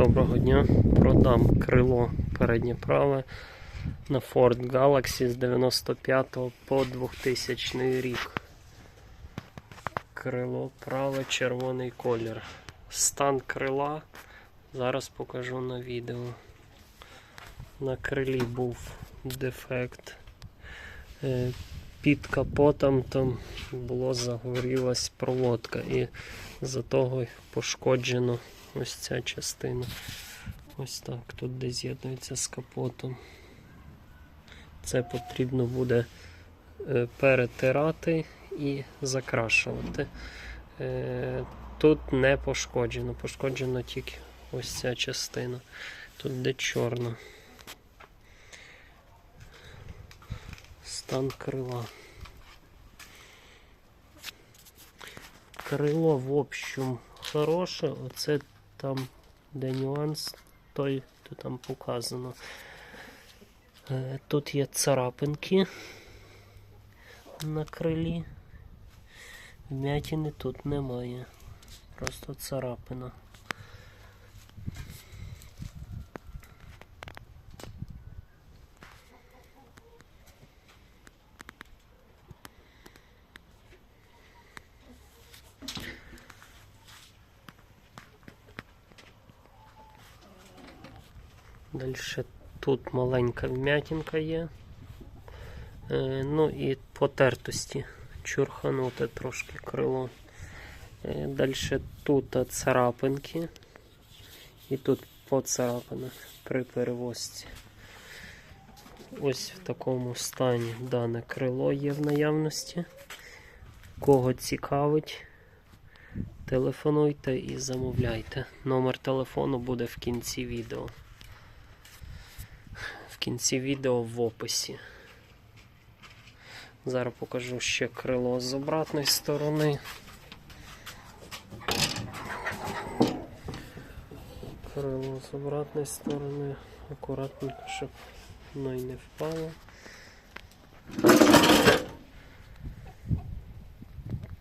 Доброго дня. Продам крило переднє праве на Ford Galaxy з 95 по 2000 рік. Крило праве, червоний колір. Стан крила зараз покажу на відео. На крилі був дефект. Під капотом там було загорілась проводка і за того пошкоджено ось ця частина. Ось так, тут де з'єднується з капотом. Це потрібно буде е, перетирати і закрашувати. Е, Тут не пошкоджено, пошкоджено тільки ось ця частина. Тут де чорна. Стан крила. Крило, в общем, хороше. Оце там, де нюанс, той, то там показано. Е, Тут є царапинки на крилі. Вмятини тут немає. Просто царапина. Далі тут маленька вмятинка є. Е, ну і потертості. Чурхануте трошки крило. Е, Далі тут царапинки. І тут поцарапина при перевозці. Ось в такому стані дане крило є в наявності. Кого цікавить, телефонуйте і замовляйте. Номер телефону буде в кінці відео. Кінці відео в описі. Зараз покажу ще крило з обратної сторони. Крило з обратної сторони. Акуратненько, щоб воно і не впало.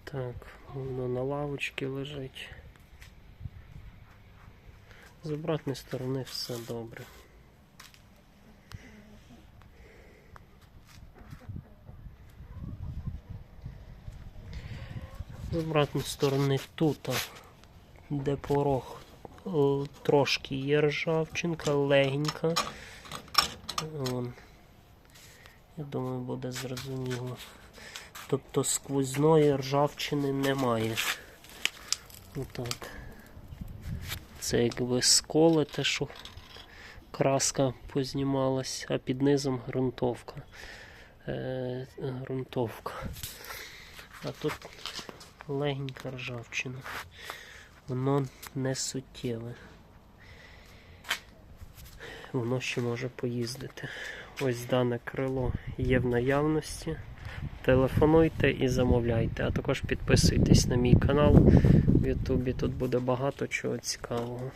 Так, воно на лавочці лежить. З обратної сторони все добре. З обратної сторони тут, де порог, трошки є ржавчинка, легенька. Вон. Я думаю, буде зрозуміло. Тобто сквозної ржавчини немає. Отак. Це якби сколе те, що краска познімалась, а під низом ґрунтовка. Е, ґрунтовка. А тут легенька ржавчина. Воно не суттєве. Воно ще може поїздити. Ось дане крило є в наявності. Телефонуйте і замовляйте, а також підписуйтесь на мій канал в Ютубі. Тут буде багато чого цікавого.